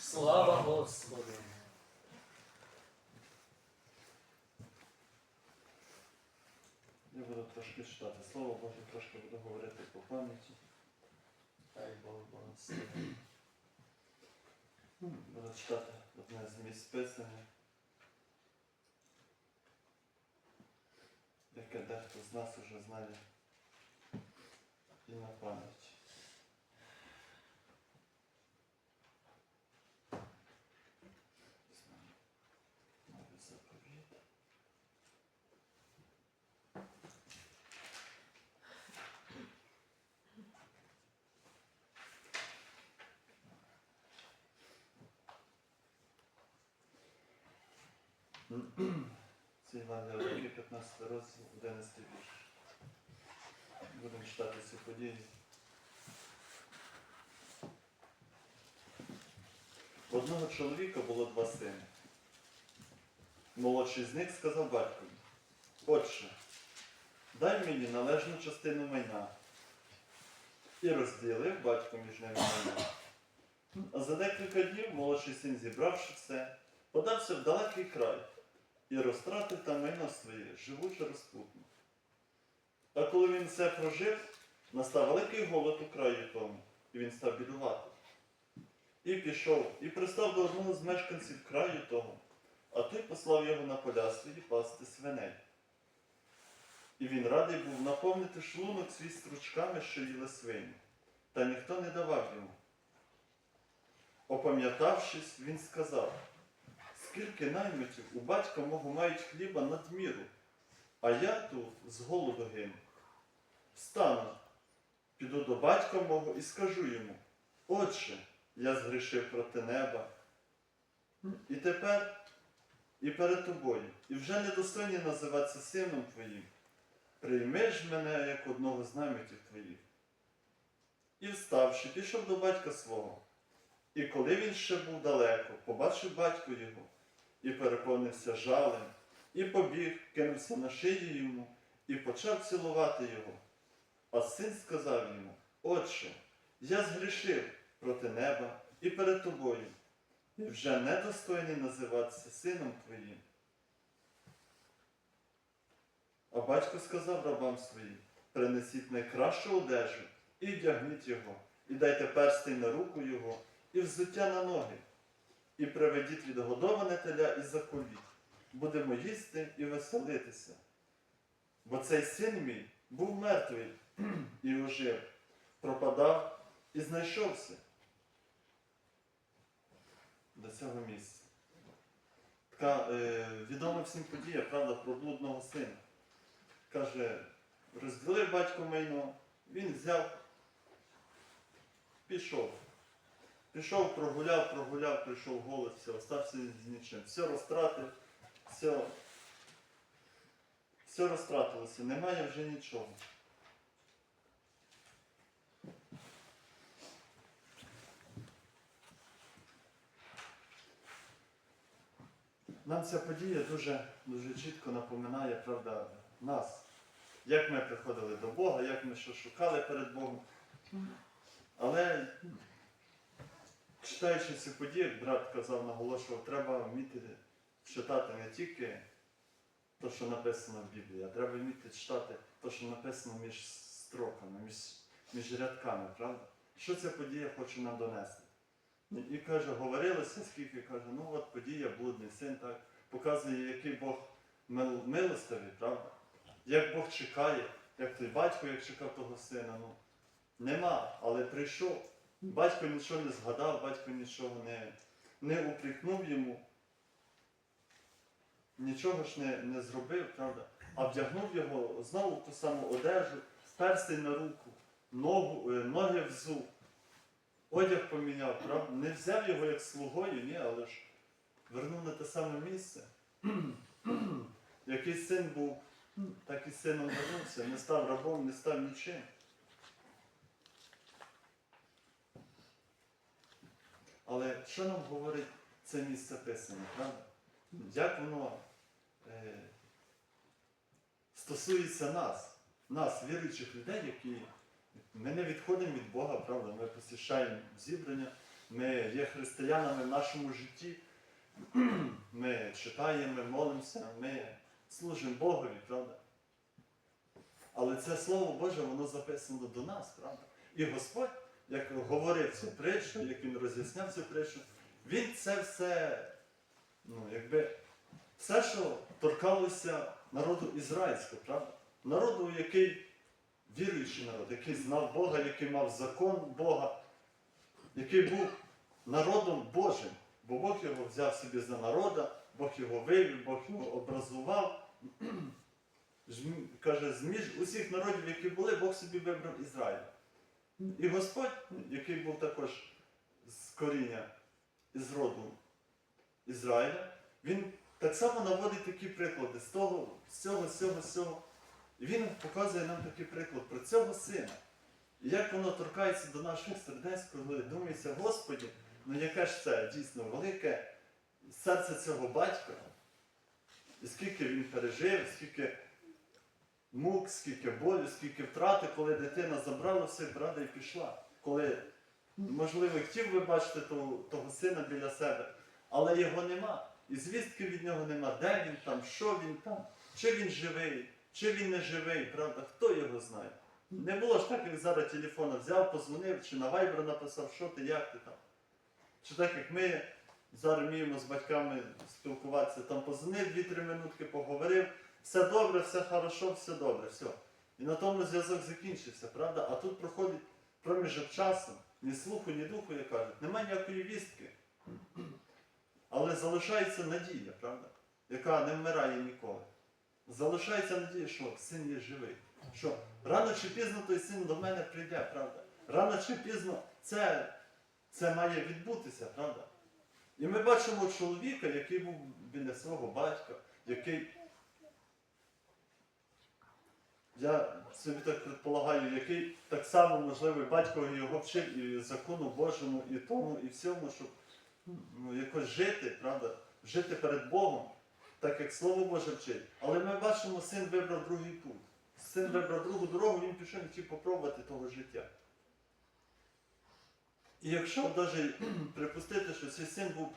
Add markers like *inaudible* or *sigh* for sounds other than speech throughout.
Слава Господу! Я буду трошки читати Слово Боже, трошки буду говорити по пам'яті. Хай Бог благословить. Буду читати одне з місць писання, яке дехто з нас уже знає і на пам'ять. Це Левики, 15 розділ, 11 вірш. Будемо читати ці події. Одного чоловіка було два сини. Молодший з них сказав батькові, Отче, дай мені належну частину майна. І розділив батько між ними майна. А за декілька днів молодший син, зібравши все, подався в далекий край і розтратив там майно своє, живуче розпутно. А коли він все прожив, настав великий голод у краю тому, і він став бідувати. І пішов, і пристав до одного з мешканців краю того, а той послав його на поля свої пасти свиней. І він радий був наповнити шлунок свій стручками, що їли свині, та ніхто не давав йому. Опам'ятавшись, він сказав, скільки наймитів у батька мого мають хліба надміру, а я тут з голоду гину. Встану, піду до батька мого і скажу йому, Отче, я згрішив проти неба. І тепер і перед тобою, і вже недостойні називатися сином твоїм. Прийми ж мене як одного з наймитів твоїх. І вставши, пішов до батька свого. І коли він ще був далеко, побачив батько його і переповнився жалем, і побіг, кинувся на шию йому, і почав цілувати його. А син сказав йому, Отче, я згрішив проти неба і перед тобою, і вже недостойний називатися сином твоїм. А батько сказав рабам своїм, принесіть найкращу одежу і вдягніть його, і дайте перстень на руку його, і взуття на ноги, і приведіть відгодоване теля і заколіть. Будемо їсти і веселитися. Бо цей син мій був мертвий і ожив, пропадав і знайшовся до цього місця. Така е, відома всім подія, правда, про блудного сина. Каже, розділив батько майно, він взяв, пішов. Пішов, прогуляв, прогуляв, прийшов голод, все, остався з нічим. Все розтратив, все, все розтратилося, немає вже нічого. Нам ця подія дуже, дуже чітко напоминає, правда, нас. Як ми приходили до Бога, як ми що шукали перед Богом. Але читаючи цю подію, як брат казав, наголошував, треба вміти читати не тільки те, що написано в Біблії, а треба вміти читати те, що написано між строками, між, між рядками, правда? Що ця подія хоче нам донести? І, і каже, говорилося, скільки каже, ну от подія, блудний син, так, показує, який Бог мил- милостивий, правда? Як Бог чекає, як той батько, як чекав того сина. Ну, нема, але прийшов. Батько нічого не згадав, батько нічого не, не упрекнув йому. Нічого ж не, не зробив, правда? А вдягнув його знову ту саму одежу, перстень на руку, ногу, е, ноги взув, одяг поміняв, правда? Не взяв його як слугою, ні, але ж вернув на те саме місце. Який син був, так і сином вернувся, не став рабом, не став нічим. Але що нам говорить це місце писання, правда? Як воно е, стосується нас, нас, віруючих людей, які ми не відходимо від Бога, правда, ми посіщаємо зібрання, ми є християнами в нашому житті. *clears throat* Ми читаємо, ми молимося, ми служимо Богові, правда? Але це Слово Боже, воно записано до нас, правда? І Господь, як говорив цю притчу, як він роз'ясняв цю притчу, він це все, ну, якби, все, що торкалося народу ізраїльського, правда? Народу, який віруючий народ, який знав Бога, який мав закон Бога, який був народом Божим, бо Бог його взяв собі за народа, Бог його вивів, Бог його образував. *clears throat* Каже, зміж усіх народів, які були, Бог собі вибрав Ізраїль. І Господь, який був також з коріння із роду Ізраїля, він так само наводить такі приклади з того, з цього, з цього, з цього. І він показує нам такий приклад про цього сина. І як воно торкається до наших сердець, коли думається, Господі, ну яке ж це дійсно велике серце цього батька, і скільки він пережив, скільки мук, скільки болю, скільки втрати, коли дитина забрала все, брата і пішла. Коли, можливо, хотів би бачити того, того сина біля себе, але його нема. І звістки від нього нема, де він там, що він там, чи він живий, чи він не живий, правда, хто його знає. Не було ж так, як зараз телефона взяв, позвонив, чи на Viber написав, що ти, як ти там. Чи так як ми зараз вміємо з батьками спілкуватися, там позвонив 2-3 минутки, поговорив, все добре, все хорошо, все добре, все. І на тому зв'язок закінчився, правда? А тут проходить проміжок часу, ні слуху, ні духу, як кажуть, немає ніякої вістки. Але залишається надія, правда? Яка не вмирає ніколи. Залишається надія, що син є живий. Що рано чи пізно той син до мене прийде, правда? Рано чи пізно це, це має відбутися, правда? І ми бачимо чоловіка, який був біля свого батька, який, я собі так предполагаю, який так само, можливо, і батько його вчив і закону Божому, і тому, і всьому, щоб ну, якось жити, правда? Жити перед Богом, так як Слово Боже вчить. Але ми бачимо, син вибрав другий путь. Син вибрав другу дорогу, він пішов і хотів попробувати того життя. І якщо навіть припустити, що цей син був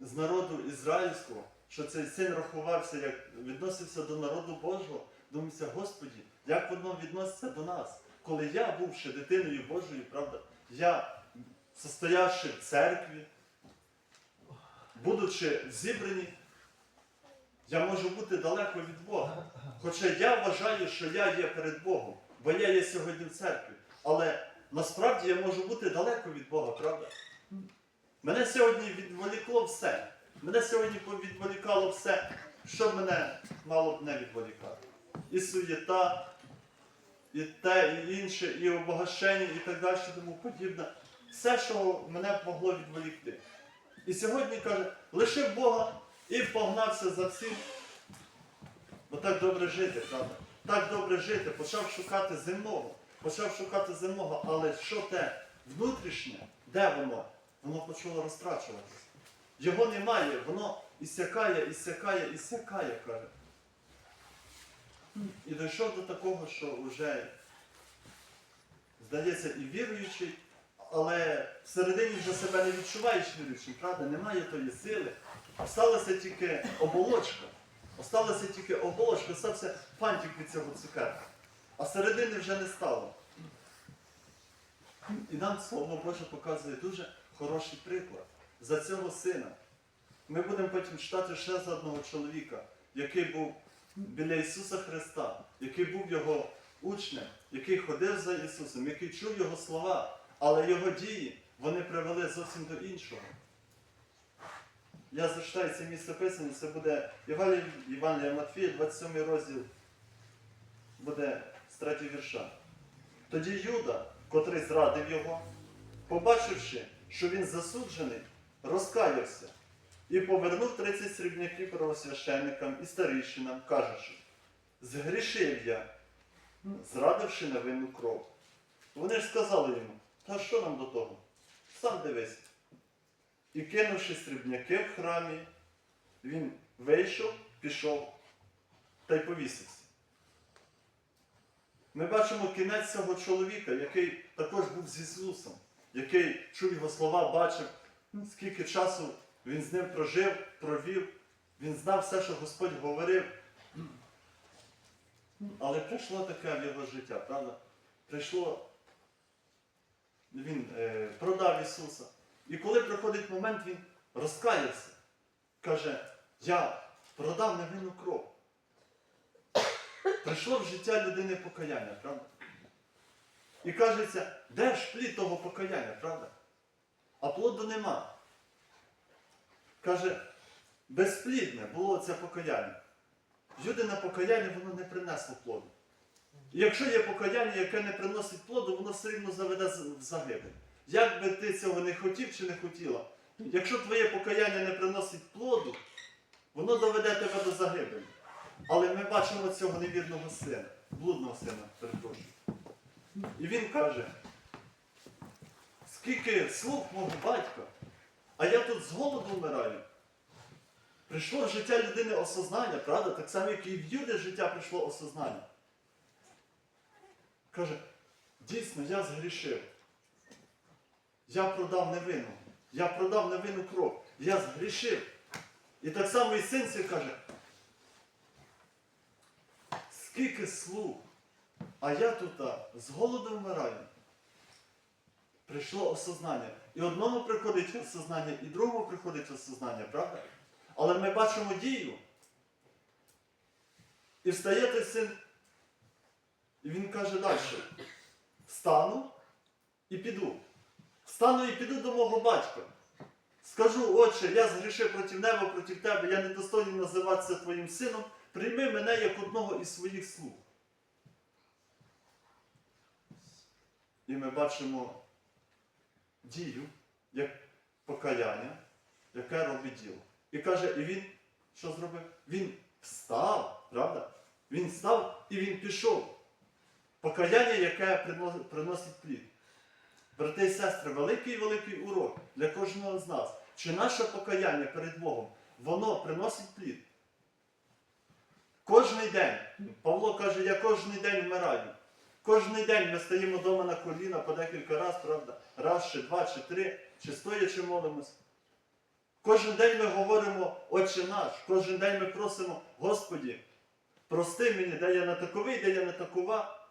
з народу ізраїльського, що цей син рахувався, як відносився до народу Божого, думався, Господі, як воно відноситься до нас? Коли я, бувши дитиною Божою, правда, я, состоявши в церкві, будучи в зібранні, я можу бути далеко від Бога. Хоча я вважаю, що я є перед Богом, бо я є сьогодні в церкві. Але насправді я можу бути далеко від Бога, правда? Мене сьогодні відволікло все. Мене сьогодні відволікало все, що мене мало б не відволікати. І суєта, і те, і інше, і обогащення, і так далі, тому подібне. Все, що мене б могло відволікти. І сьогодні каже, лишив Бога і погнався за всім. Бо так добре жити, правда? Так добре жити, почав шукати земного, почав шукати земного, але що те внутрішнє, де воно? Воно почало розтрачуватися. Його немає, воно ісякає, ісякає, ісякає, каже. І дійшов до такого, що вже, здається, і віруючий, але всередині вже себе не відчуваєш віруючим, правда? Немає тої сили. Осталася тільки оболочка. Осталася тільки оболочка, стався фантик від цього цукерка. А середини вже не стало. І нам Слово Боже показує дуже хороший приклад за цього сина. Ми будемо потім читати ще за одного чоловіка, який був біля Ісуса Христа, який був його учнем, який ходив за Ісусом, який чув Його слова, але його дії вони привели зовсім до іншого. Я зачитаю це місце писання, це буде Євангелія Матфія, 27 розділ, буде з 3 вірша. Тоді Юда, котрий зрадив його, побачивши, що він засуджений, розкаявся і повернув 30 срібняків правосвященникам і старішинам, кажучи, згрішив я, зрадивши невинну кров. Вони ж сказали йому, та що нам до того? Сам дивись. І кинувши срібняки в храмі, він вийшов, пішов та й повісився. Ми бачимо кінець цього чоловіка, який також був з Ісусом, який чув його слова, бачив, скільки часу він з ним прожив, провів, він знав все, що Господь говорив. Але прийшло таке в його життя, правда? Прийшло, він е, продав Ісуса. І коли приходить момент, він розкаявся. Каже, я продав невинну кров. Прийшло в життя людини покаяння, правда? І кажеться, де ж плід того покаяння, правда? А плоду нема. Каже, безплідне було це покаяння. Юдине покаяння воно не принесло плоду. І якщо є покаяння, яке не приносить плоду, воно все рівно заведе в загибель. Як би ти цього не хотів чи не хотіла, якщо твоє покаяння не приносить плоду, воно доведе тебе до загибелі. Але ми бачимо цього невірного сина, блудного сина, перепрошую. І він каже, скільки слуг мого батька, а я тут з голоду вмираю. Прийшло в життя людини осознання, правда? Так само, як і в Юди життя прийшло осознання. Каже, дійсно, я згрішив. Я продав невину. Я продав невинну кров. Я згрішив. І так само і син цей каже, скільки слуг, а я тут з голоду вмираю. Прийшло осознання. І одному приходить осознання, і другому приходить осознання, правда? Але ми бачимо дію. І встає той син, і він каже далі: встану і піду. Встану і піду до мого батька. Скажу, отче, я згрішив проти неба, проти тебе, я не достойний називатися твоїм сином, прийми мене як одного із своїх слуг. І ми бачимо дію, як покаяння, яке робить діло. І каже, і він що зробив? Він встав, правда? Він встав і він пішов. Покаяння, яке приносить плід. Брати і сестри, великий великий урок для кожного з нас. Чи наше покаяння перед Богом, воно приносить плід? Кожний день. Павло каже, я кожний день вмираю. Кожний день ми стоїмо вдома на коліна по декілька разів, правда? Раз, чи два, чи три, чи стоячи молимось. Кожен день ми говоримо Отче наш, кожен день ми просимо, Господі, прости мені, де я не таковий, де я не такова.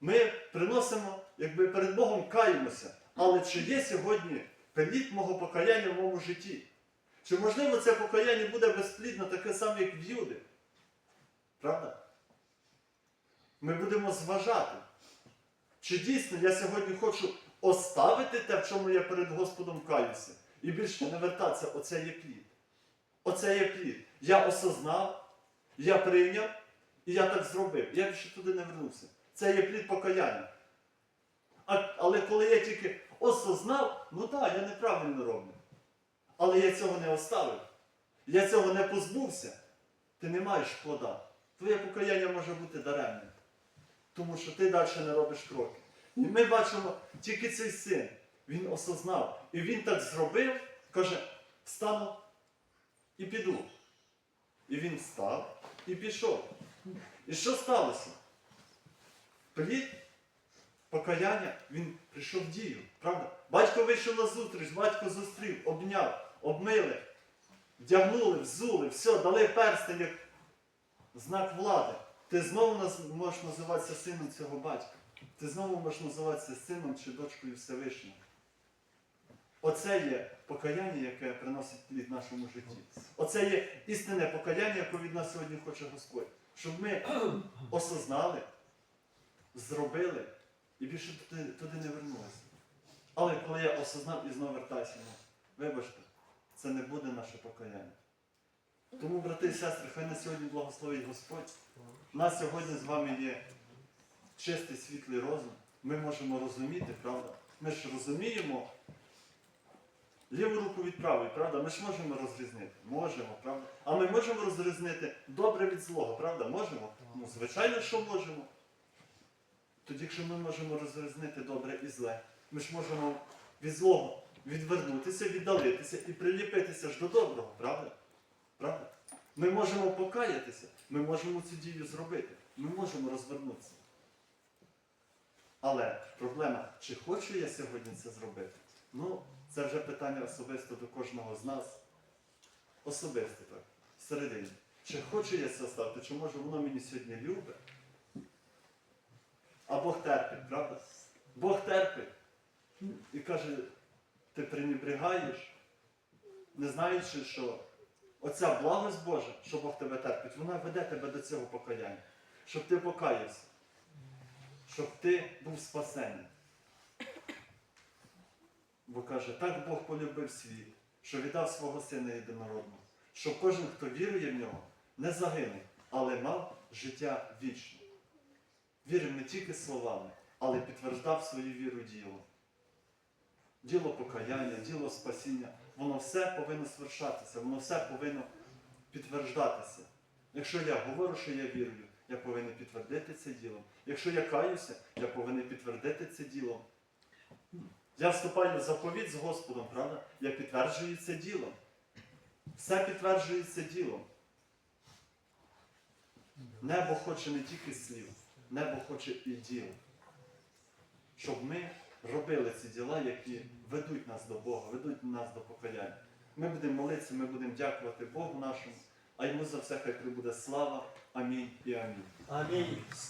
Ми приносимо, якби перед Богом каємося. Але чи є сьогодні плід мого покаяння в моєму житті? Чи можливо це покаяння буде безплідно таке саме, як в Юди? Правда? Ми будемо зважати. Чи дійсно я сьогодні хочу оставити те, в чому я перед Господом каюся, і більше не вертатися, оце є плід. Оце є плід. Я осознав, я прийняв, і я так зробив. Я більше туди не вернувся. Це є плід покаяння. А, але коли я тільки осознав, ну так, я неправильно роблю. Але я цього не оставив. Я цього не позбувся. Ти не маєш плода. Твоє покаяння може бути даремним. Тому що ти далі не робиш кроки. І ми бачимо тільки цей син. Він осознав. І він так зробив, каже, встану і піду. І він встав і пішов. І що сталося? Плід покаяння, він прийшов в дію. Правда? Батько вийшов на зустріч, батько зустрів, обняв, обмили, вдягнули, взули, все, дали перстень як знак влади. Ти знову можеш називатися сином цього батька. Ти знову можеш називатися сином чи дочкою Всевишнього. Оце є покаяння, яке приносить плід нашому житті. Оце є істинне покаяння, яке від нас сьогодні хоче Господь. Щоб ми *clears throat* осознали, зробили і більше туди, туди не вернулися. Але коли я осознав і знову вертаюся, вибачте, це не буде наше покаяння. Тому, брати і сестри, хай на сьогодні благословить Господь. У нас сьогодні з вами є чистий світлий розум. Ми можемо розуміти, правда? Ми ж розуміємо ліву руку від правої, правда? Ми ж можемо розрізнити. Можемо, правда? А ми можемо розрізнити добре від злого, правда? Можемо? Ну, звичайно, що можемо. Тоді, якщо ми можемо розрізнити добре і зле, ми ж можемо від злого відвернутися, віддалитися і приліпитися ж до доброго, правда? Правда? Ми можемо покаятися, ми можемо цю дію зробити, ми можемо розвернутися. Але проблема, чи хочу я сьогодні це зробити? Ну, це вже питання особисто до кожного з нас. Особисто так, всередині. Чи хочу я це ставити, чи може воно мені сьогодні любить? А Бог терпить, правда? Бог терпить. І каже, ти пренебрігаєш, не знаючи, що оця благость Божа, що Бог тебе терпить, вона веде тебе до цього покаяння, щоб ти покаявся, щоб ти був спасений. Бо каже, так Бог полюбив світ, що віддав свого сина єдинородного, щоб кожен, хто вірує в нього, не загинув, але мав життя вічне. Вірив не тільки словами, але підтверждав свою віру ділом. Діло покаяння, діло спасіння, воно все повинно свершатися, воно все повинно підтверждатися. Якщо я говорю, що я вірую, я повинен підтвердити це ділом. Якщо я каюся, я повинен підтвердити це ділом. Я вступаю в заповідь з Господом, правда? Я підтверджую це ділом. Все підтверджується ділом. Небо хоче не тільки слів, небо хоче і діл. Щоб ми робили ці діла, які ведуть нас до Бога, ведуть нас до покаяння. Ми будемо молитися, ми будемо дякувати Богу нашому, а йому за все хай прибуде слава. Амінь і амінь. Амінь.